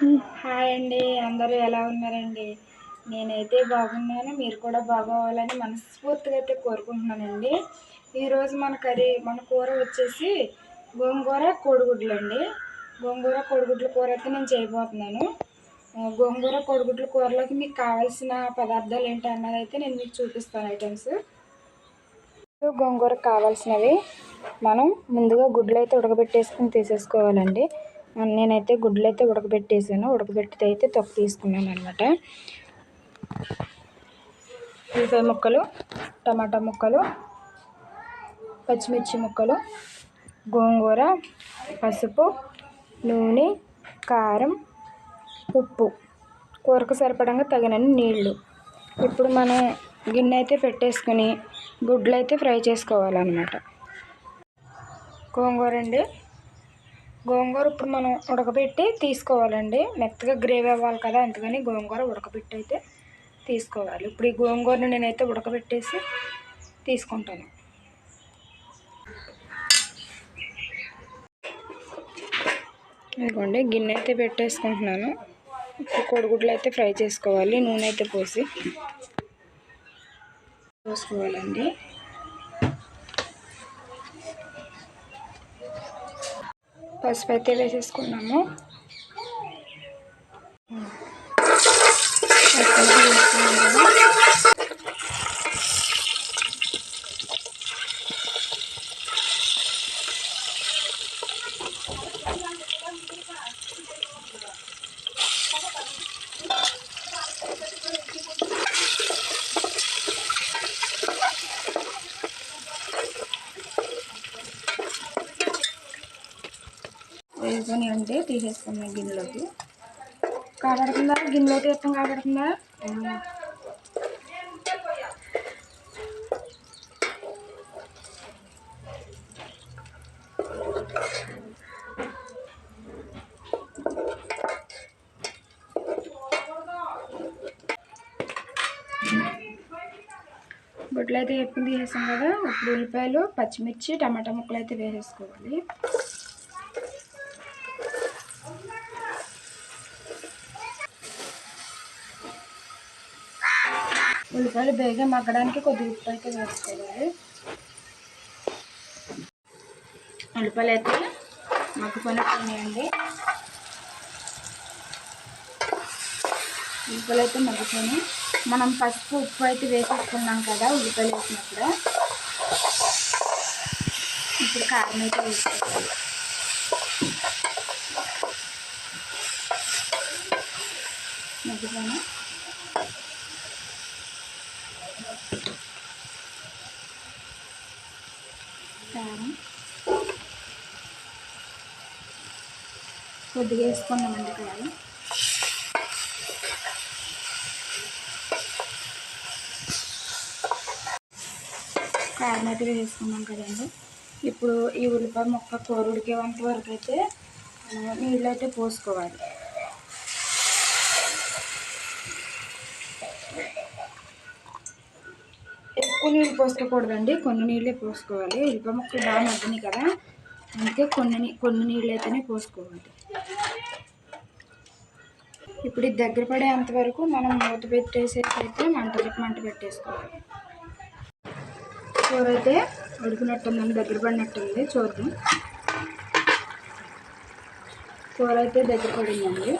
Hi అండి అందరూ ఎలా ఉన్నారండి? నేనైతే బాగున్నాను మీరు కూడా బాగోవాలని మనస్ఫూర్తిగా అయితే కోరుకుంటున్నానండి. ఈరోజు మన కర్రీ మన కూర వచ్చేసి గోంగూర కోడిగుడ్లు అండి గోంగూర కోడిగుడ్ల కూర అయితే నేను చేయబోతున్నాను. గోంగూర కోడిగుడ్ల కూరలోకి మీకు కావాల్సిన పదార్థాలు ఏంటి అన్నది అయితే నేను మీకు చూపిస్తాను ఐటమ్స్. గోంగూర కావాల్సినవి మనం ముందుగా గుడ్లు అయితే ఉడకబెట్టేసుకుని తీసేసుకోవాలండి. నేనైతే గుడ్లు అయితే ఉడకబెట్టేసాను. ఉడకబెట్టితే అయితే తొక్క తీసుకున్నాను అనమాట ఉల్లిపాయ ముక్కలు టమాటా ముక్కలు పచ్చిమిర్చి ముక్కలు గోంగూర పసుపు నూనె కారం ఉప్పు. కూరకు సరిపడంగా తగినన్ని నీళ్ళు ఇప్పుడు మనం గిన్నె అయితే పెట్టేసుకుని గుడ్లు అయితే ఫ్రై చేసుకోవాలన్నమాట. గోంగూర అండి. గోంగూర ఇప్పుడు మనం ఉడకబెట్టి తీసుకోవాలండి. మెత్తగా గ్రేవీ అవ్వాలి కదా అందుకని గోంగూర ఉడకబెట్టి అయితే తీసుకోవాలి. ఇప్పుడు ఈ గోంగూరని నేనైతే ఉడకబెట్టేసి తీసుకుంటాను. ఇదిగోండి గిన్నె అయితే పెట్టేసుకుంటున్నాను. కోడిగుడ్లు అయితే ఫ్రై చేసుకోవాలి. నూనె అయితే పోసి పోసుకోవాలండి. పసుపు అయితే వేసేసుకున్నాము పసుపు అయితే వేసుకున్నాము. వేసుకొని అంటే తీసేసుకున్నాం గిన్నెలోకి. కాబడుతుందా గిన్నెలోకి వేస్తాం కాబడుతుందా గుడ్లు అయితే ఎప్పుడు తీసేసాం కదా? ఇప్పుడు ఉల్లిపాయలు పచ్చిమిర్చి టమాటా ముక్కలు అయితే వేసేసుకోవాలి. ఉల్లిపాయలు బేగా మగ్గడానికి కొద్దిగా ఉప్పు అయితే వేసుకోవాలి. ఉల్లిపాయలు అయితే మగ్గిపోయినట్టున్నాయండి ఉల్లిపాయలు అయితే మగ్గిపోయి మనం పసుపు ఉప్పు అయితే వేసేసుకున్నాం కదా ఉల్లిపాయలు వేసినప్పుడు. ఇప్పుడు కారం అయితే వేసుకోవాలి. మగ్గిపోయినా కారం. కొద్దిగా వేసుకున్నామండి కారం కారం అయితే వేసుకున్నాం కదండి. ఇప్పుడు ఈ ఉల్లిపాయ ముక్క కూర ఉడికేంత వరకు అయితే నీళ్ళు అయితే పోసుకోవాలి. ఎక్కువ నీళ్ళు పోసుకోకూడదండి. కొన్ని నీళ్ళే పోసుకోవాలి. ఉల్లిపాయ ముక్కలు బాగా మగ్గినాయి కదా. అందుకే కొన్ని నీ- కొన్ని నీళ్ళు అయితేనే పోసుకోవాలి. ఇప్పుడు ఇది దగ్గర పడేంత వరకు మనం మూత పెట్టేసేటైతే అయితే మంట మంట పెట్టేసుకోవాలి. కూర అయితే ఉడికినట్టుందండి. దగ్గర పడినట్టుంది. చూద్దాం. కూర అయితే దగ్గర పడిందండి.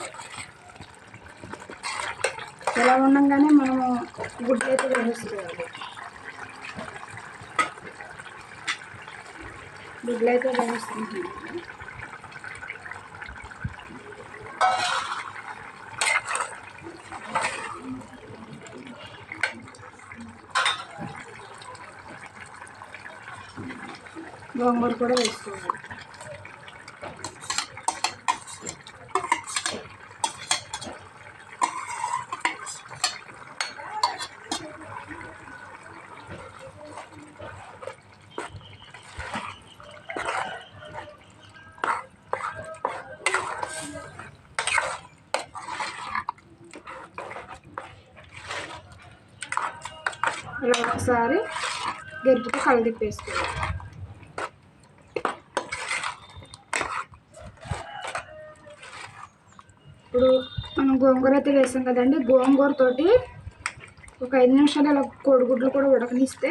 ఇలా ఉండగానే మనము గుడ్లు అయితే వేసుకోవాలి బిడ్లైతే అయితే గోంగూర కూడా వేసుకోవాలి. ఇలా ఒకసారి గరిటతో కలదిప్పేసుకోవాలి ఇప్పుడు మనం గోంగూర అయితే వేసాం కదండి గోంగూరతోటి ఒక ఐదు నిమిషాలు అలా కోడిగుడ్లు కూడా ఉడకనిస్తే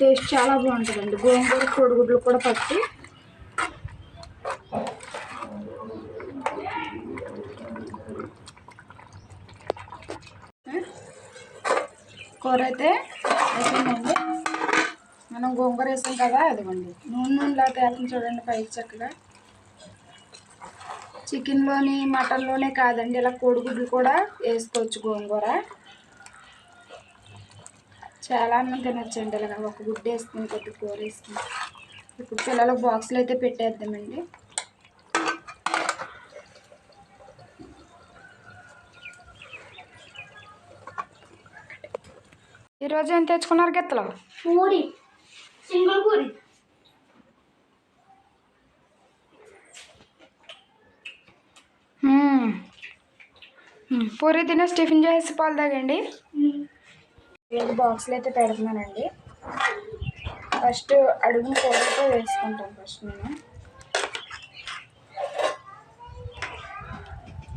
టేస్ట్ చాలా బాగుంటుందండి. గోంగూర కోడిగుడ్లు కూడా పట్టి కూర అయితే అయిపోయిందండి. మనం గోంగూర వేసాం కదా అదిగోండి. నూనె నూనెలా తేలని చూడండి పైకి చక్కగా. చికెన్లోని మటన్లోనే కాదండి ఇలా కోడిగుడ్లు కూడా వేసుకోవచ్చు గోంగూర. చాలా అన్నం తినొచ్చండి ఇలాగ ఒక గుడ్డ వేసుకుని కొద్ది కూర వేసుకుని. ఇప్పుడు పిల్లలకు బాక్సులు అయితే పెట్టేద్దామండి. ఈరోజు ఏం తెచ్చుకున్నారు గిత్తలు? పూరి. సింగిల్ పూరి. పూరి తినేసి టిఫిన్ చేసి పాలు తాగండి. వీళ్ళకి బాక్సులు అయితే పెడుతున్నానండి. ఫస్ట్ అడుగున కూర అయితే వేసుకుంటాను ఫస్ట్ నేను.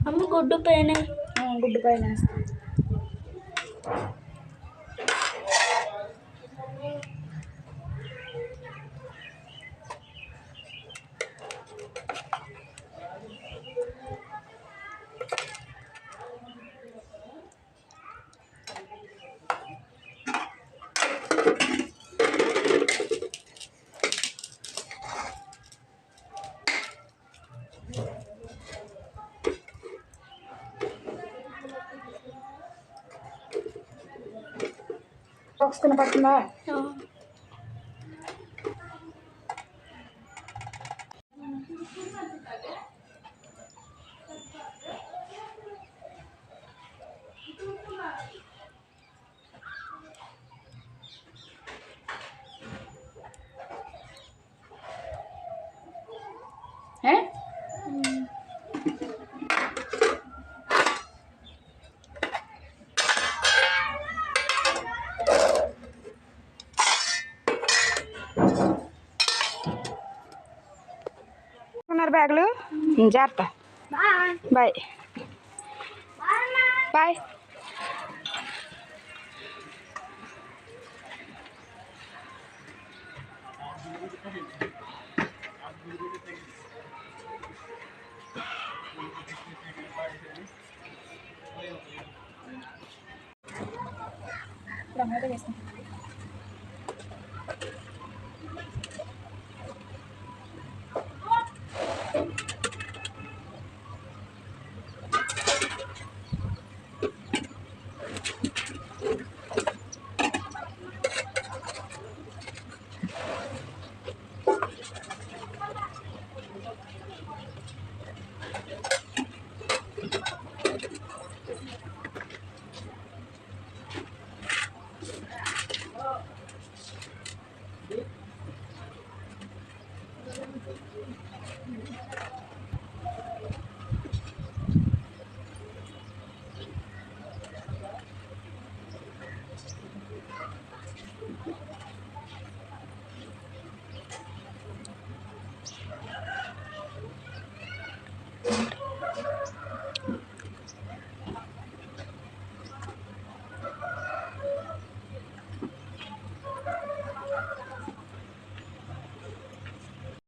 అమ్మ గుడ్డు పైన. గుడ్డు పైన వేస్తాను. బాక్స్ కనపడుతుందా ಆಗ್ಲು ಜಾರ್ತ bye bye tomato